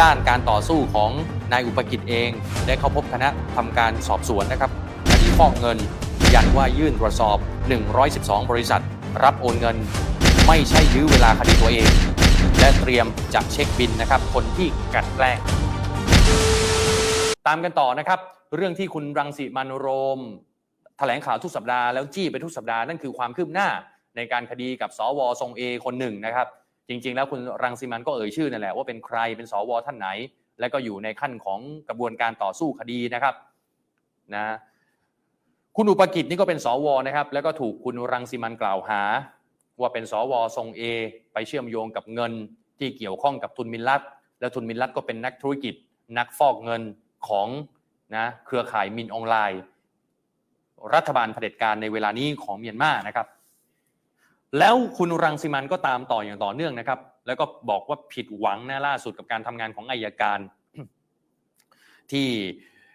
ด้านการต่อสู้ของนายอุปกิจเอง ได้เข้าพบคณะทำการสอบสวนนะครับคดีฟอกเงิน ยันว่ายื่นตรวจสอบ 112 บริษัท รับโอนเงิน ไม่ใช่ยื้อเวลาคดีตัวเอง และเตรียมจะเช็คบินนะครับ คนที่กลันแกล้งตามกันต่อนะครับ เรื่องที่คุณรังสิมันโรมแถลงข่าวทุกสัปดาห์แล้วจี้ไปทุกสัปดาห์นั่นคือความคืบหน้าในการคดีกับสวทรงเอคนหนึ่งนะครับ จริง ๆ แล้วคุณรังสิมันก็เอ่ยชื่อนั่นแหละว่าเป็นใครเป็นสวท่านไหน และก็อยู่ในขั้นของกระบวนการต่อสู้คดีนะครับนะคุณอุปกิจนี่ก็เป็นสวนะครับ แล้วก็ถูกคุณรังสิมันกล่าวหา ว่าเป็นสวทรงเอไปเชื่อมโยงกับเงินที่เกี่ยวข้องกับทุนมินลัดและทุนมินลัดก็เป็นนักธุรกิจ นักฟอกเงินของนะเครือข่ายมินออนไลน์ รัฐบาลเผด็จการในเวลานี้ของเมียนมานะครับ แล้วคุณรังสิมันก็ตามต่ออย่างต่อเนื่องนะครับ แล้วก็บอกว่าผิดหวังนะล่าสุดกับการทำงานของอายการ ที่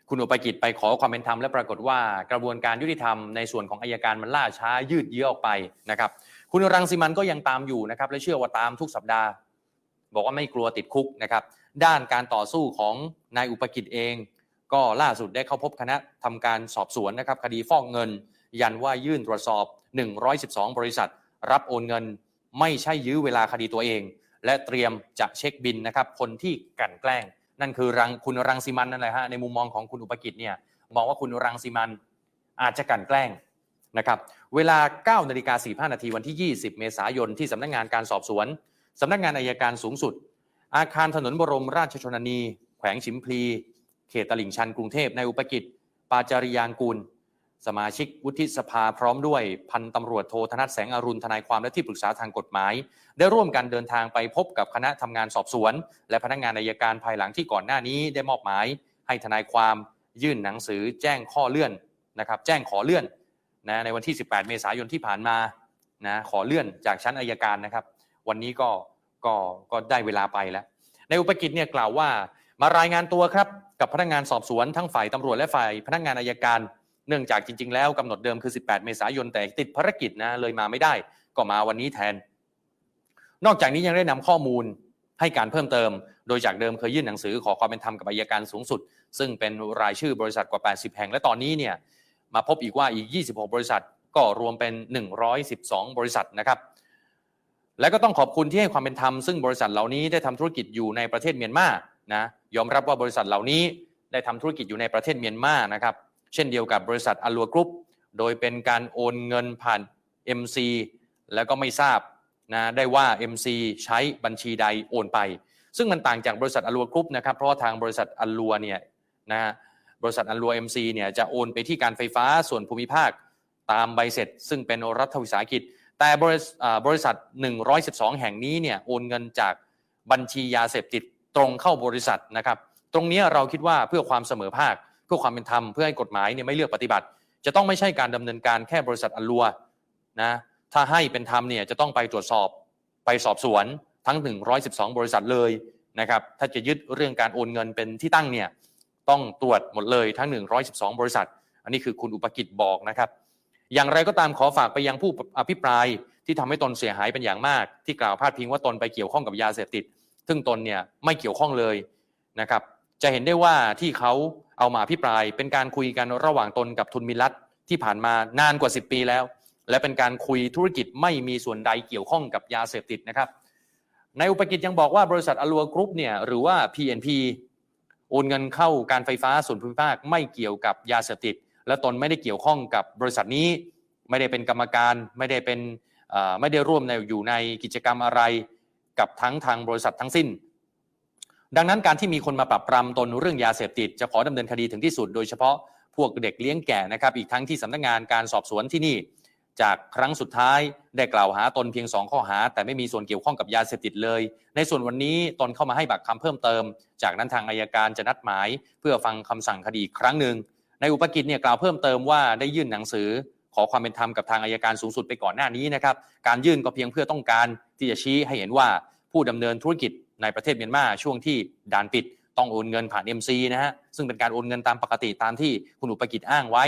คุณอุปกิจไปขอความเป็นธรรมและปรากฏว่ากระบวนการยุติธรรมในส่วนของอายการมันล่าช้ายืดเยื้อออกไปนะครับ คุณรังสิมันก็ยังตามอยู่นะครับ และเชื่อว่าตามทุกสัปดาห์ บอกว่าไม่กลัวติดคุกนะครับ ด้านการต่อสู้ของนายอุปกิจเอง ก็ล่าสุดได้เข้าพบคณะทำการสอบสวนนะครับ คดีฟอกเงิน ยันว่ายื่นตรวจสอบ 112 บริษัท รับโอนเงิน ไม่ใช่ยื้อเวลาคดีตัวเอง และเตรียมจะเช็คบินนะครับคนที่กันแกล้ง นั่นคือรังคุณรังสิมันนั่นแหละฮะในมุมมองของคุณอุปกิจเนี่ยมองว่าคุณรังสิมันอาจจะกันแกล้งนะครับเวลา9นาฬิกา45นาทีวันที่ 20 เมษายนที่สำนักงานการสอบสวนสำนักงานอายการสูงสุด อาคารถนนบรมราชชนนี แขวงชิมพลี เขตตลิ่งชันกรุงเทพในอุปกิจปาจาริยางกูล สมาชิกวุฒิสภาพร้อมด้วยพันตำรวจโทธนัทแสงอรุณทนายความและที่ปรึกษาทางกฎหมาย ได้ร่วมกันเดินทางไปพบกับคณะทำงานสอบสวน และพนักงานอายการภายหลังที่ก่อนหน้านี้ได้มอบหมาย ให้ทนายความยื่นหนังสือแจ้งข้อเลื่อนนะครับแจ้งขอเลื่อนนะในวันที่ 18 เมษายนที่ผ่านมานะขอเลื่อนจากชั้นอายการนะครับ วันนี้ก็ก็ก็ได้เวลาไปแล้ว ในอุปกิจเนี่ยกล่าวว่ามารายงานตัวครับกับพนักงานสอบสวนทั้งฝ่ายตำรวจและฝ่ายพนักงานอายการ เนื่องจากจริง ๆ แล้วกำหนดเดิมคือ 18 เมษายนแต่ติดภารกิจนะเลยมาไม่ได้ก็มาวันนี้แทน นอกจากนี้ยังได้นำข้อมูลให้การเพิ่มเติม โดยจากเดิมเคยยื่นหนังสือขอความเป็นธรรมกับอายการสูงสุด ซึ่งเป็นรายชื่อบริษัทกว่า 80 แห่ง และตอนนี้เนี่ยมาพบอีกว่าอีก 26 บริษัทก็รวมเป็น 112 บริษัทนะครับ และก็ต้องขอบคุณที่ให้ความเป็นธรรมซึ่งบริษัทเหล่านี้ได้ทำธุรกิจอยู่ในประเทศเมียนมานะยอมรับว่าบริษัทเหล่านี้ได้ทำธุรกิจอยู่ในประเทศเมียนมานะครับ เช่นเดียวกับบริษัทอลัวกรุ๊ปโดยเป็นการโอนเงินผ่าน MC แล้วก็ไม่ทราบนะได้ว่า MC ใช้บัญชีใดโอนไป ซึ่งมันต่างจากบริษัทอลัวกรุ๊ปนะครับเพราะทางบริษัทอลัวเนี่ยนะฮะบริษัทอลัว MC เนี่ยจะโอนไปที่การไฟฟ้าส่วนภูมิภาคตามใบเสร็จ ซึ่งเป็นรัฐวิสาหกิจ แต่บริษัทบริษัท 112 แห่งนี้เนี่ยโอนเงินจากบัญชียาเสพติดตรงเข้าบริษัทนะครับ ตรงนี้เราคิดว่าเพื่อความเสมอภาค พื่อความเป็นธรรมเพื่อให้กฎหมายเนี่ยไม่เลือกปฏิบัติ จะต้องไม่ใช่การดำเนินการแค่บริษัทอัลลัวนะถ้าให้เป็นธรรมเนี่ยจะต้องไปตรวจสอบไปสอบสวนทั้ง 112 บริษัทเลยนะครับถ้าจะยึดเรื่องการโอนเงินเป็นที่ตั้งเนี่ยต้องตรวจหมดเลยทั้ง 112 บริษัท อันนี้คือคุณอุปกิจบอกนะครับ อย่างไรก็ตามขอฝากไปยังผู้อภิปรายที่ทำให้ตนเสียหายเป็นอย่างมาก ที่กล่าวพาดพิงว่าตนไปเกี่ยวข้องกับยาเสพติด ซึ่งตนเนี่ยไม่เกี่ยวข้องเลยนะครับ จะเห็นได้ว่าที่เขาเอามาอภิปราย เป็นการคุยกันระหว่างตนกับทุนมิลัดที่ผ่านมานานกว่า 10 ปีแล้ว และเป็นการคุยธุรกิจไม่มีส่วนใดเกี่ยวข้องกับยาเสพติดนะครับในอุปกิจยังบอกว่าบริษัทอลัวกรุ๊ปเนี่ยหรือว่า PNP โอนเงินเข้าการไฟฟ้าส่วนภูมิภาคไม่เกี่ยวกับยาเสพติด และตนไม่ได้เกี่ยวข้องกับบริษัทนี้ ไม่ได้เป็นกรรมการไม่ได้เป็นไม่ได้ร่วมในอยู่ในกิจกรรมอะไร กับทั้งทางบริษัททั้งสิ้น ดังนั้นการที่มีคนมาปรับปรำตนเรื่องยาเสพติด จะขอดำเนินคดีถึงที่สุด โดยเฉพาะพวกเด็กเลี้ยงแก่นะครับอีกทั้งที่สำนักงานการสอบสวนที่นี่ จากครั้งสุดท้ายได้กล่าวหาตนเพียงสองข้อหา แต่ไม่มีส่วนเกี่ยวข้องกับยาเสพติดเลย ในส่วนวันนี้ตนเข้ามาให้บักคำเพิ่มเติม จากนั้นทางอายการจะนัดหมาย เพื่อฟังคำสั่งคดีครั้งหนึ่งในอุปกิจเนี่ยกล่าวเพิ่มเติมว่าได้ยื่นหนังสือ ขอความเป็นธรรมกับทางอายการสูงสุดไปก่อนหน้านี้นะครับการยื่นก็เพียงเพื่อต้องการที่จะชี้ให้เห็นว่าผู้ดำเนินธุรกิจ ในประเทศเมียนมาช่วงที่ด่านปิดต้องโอนเงินผ่าน MC นะฮะซึ่งเป็นการโอนเงินตามปกติตามที่คุณอุปกิจอ้างไว้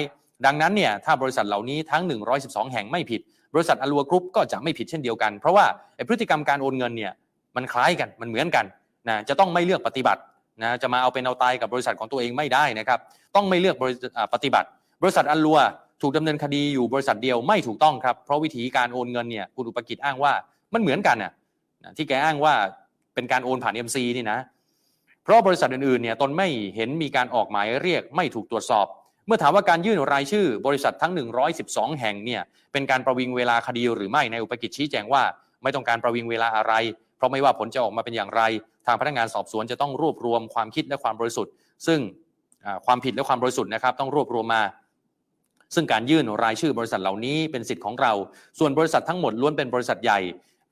ดังนั้นเนี่ยถ้าบริษัทเหล่านี้ทั้ง 112 แห่งไม่ผิด บริษัทอลัวกรุ๊ปก็จะไม่ผิดเช่นเดียวกัน เพราะว่าพฤติกรรมการโอนเงินเนี่ยมันคล้ายกันมันเหมือนกันนะจะต้องไม่เลือกปฏิบัตินะจะมาเอาเป็นเอาตายกับบริษัทของตัวเองไม่ได้นะครับต้องไม่เลือกปฏิบัติ บริษัทอัลลัวถูกดำเนินคดีอยู่บริษัทเดียวไม่ถูกต้องครับเพราะวิธีการโอนเงินเนี่ยคุณอุปกิจอ้างว่ามันเหมือนกันนะที่แกอ้างว่า เป็นการโอนผ่าน MC นี่นะ เพราะบริษัทอื่นๆเนี่ยตนไม่เห็นมีการออกหมายเรียกไม่ถูกตรวจสอบ เมื่อถามว่าการยื่นรายชื่อบริษัททั้ง 112 แห่งเนี่ยเป็นการประวิงเวลาคดีหรือไม่ในอุปกิจชี้แจงว่า ไม่ต้องการประวิงเวลาอะไร เพราะไม่ว่าผลจะออกมาเป็นอย่างไร ทางพนักงานสอบสวนจะต้องรวบรวมความคิดและความบริสุทธิ์ ซึ่งความผิดและความบริสุทธิ์นะครับต้องรวบรวมมาซึ่งการยื่นรายชื่อบริษัทเหล่านี้เป็นสิทธิ์ของเรา ส่วนบริษัททั้งหมดล้วนเป็นบริษัทใหญ่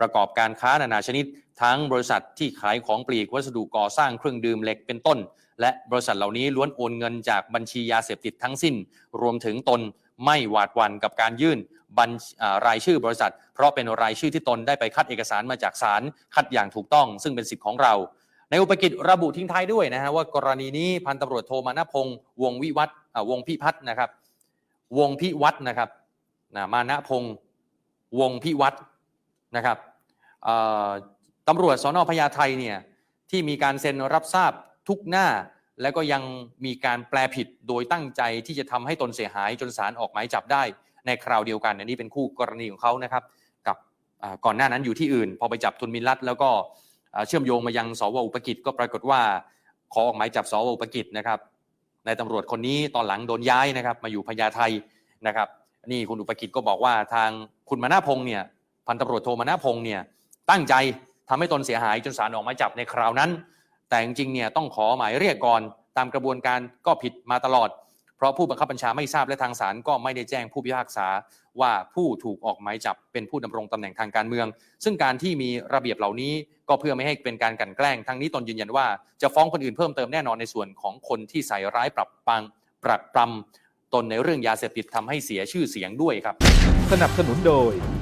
ประกอบการค้านานาชนิด ทั้งบริษัทที่ขายของปลีกวัสดุก่อสร้างเครื่องดื่มเหล็กเป็นต้น และบริษัทเหล่านี้ล้วนโอนเงินจากบัญชียาเสพติดทั้งสิ้น รวมถึงตนไม่หวาดหวั่นกับการยื่นบัญรายชื่อบริษัท เพราะเป็นรายชื่อที่ตนได้ไปคัดเอกสารมาจากศาลคัดอย่างถูกต้อง ซึ่งเป็นสิทธิ์ของเราในอุปกิจระบุทิ้งท้ายด้วยนะฮะว่ากรณีนี้พันตำรวจโทมานพงษ์วงวิวัฒน์วงพิพัฒน์นะครับ วงพิวัฒน์นะครับนะมานะพงษ์วงพิวัฒน์นะครับ ตำรวจสนอพญาไทเนี่ยที่มีการเซ็นรับทราบทุกหน้า แล้วก็ยังมีการแปลผิดโดยตั้งใจที่จะทำให้ตนเสียหายจนศาลออกหมายจับได้ ในคราวเดียวกันอันนี้เป็นคู่กรณีของเขานะครับ กับก่อนหน้านั้นอยู่ที่อื่น พอไปจับทุนมินลัดแล้วก็เชื่อมโยงมายังสวอุปกิจก็ปรากฏว่า ขอออกหมายจับสวอุปกิจนะครับในตำรวจคนนี้ตอนหลังโดนย้ายนะครับ มาอยู่พญาไทนะครับนี่คุณอุปกิจก็บอกว่าทางคุณมานาพงษ์เนี่ยพันตำรวจโทมานาพงษ์เนี่ย ตั้งใจทำให้ตนเสียหายจนศาลออกหมายจับในคราวนั้น แต่จริงๆเนี่ยต้องขอหมายเรียกก่อนตามกระบวนการก็ผิดมาตลอด เพราะผู้บังคับบัญชาไม่ทราบและทางศาลก็ไม่ได้แจ้งผู้พิพากษาว่าผู้ถูกออกหมายจับเป็นผู้ดำรงตำแหน่งทางการเมือง ซึ่งการที่มีระเบียบเหล่านี้ก็เพื่อไม่ให้เป็นการกลันแกล้ง ทั้งนี้ตนยืนยันว่าจะฟ้องคนอื่นเพิ่มเติมแน่นอนในส่วนของคนที่ใส่ร้ายปรับปังปรักปรำตนในเรื่องยาเสพติดทำให้เสียชื่อเสียงด้วยครับ สนับสนุนโดย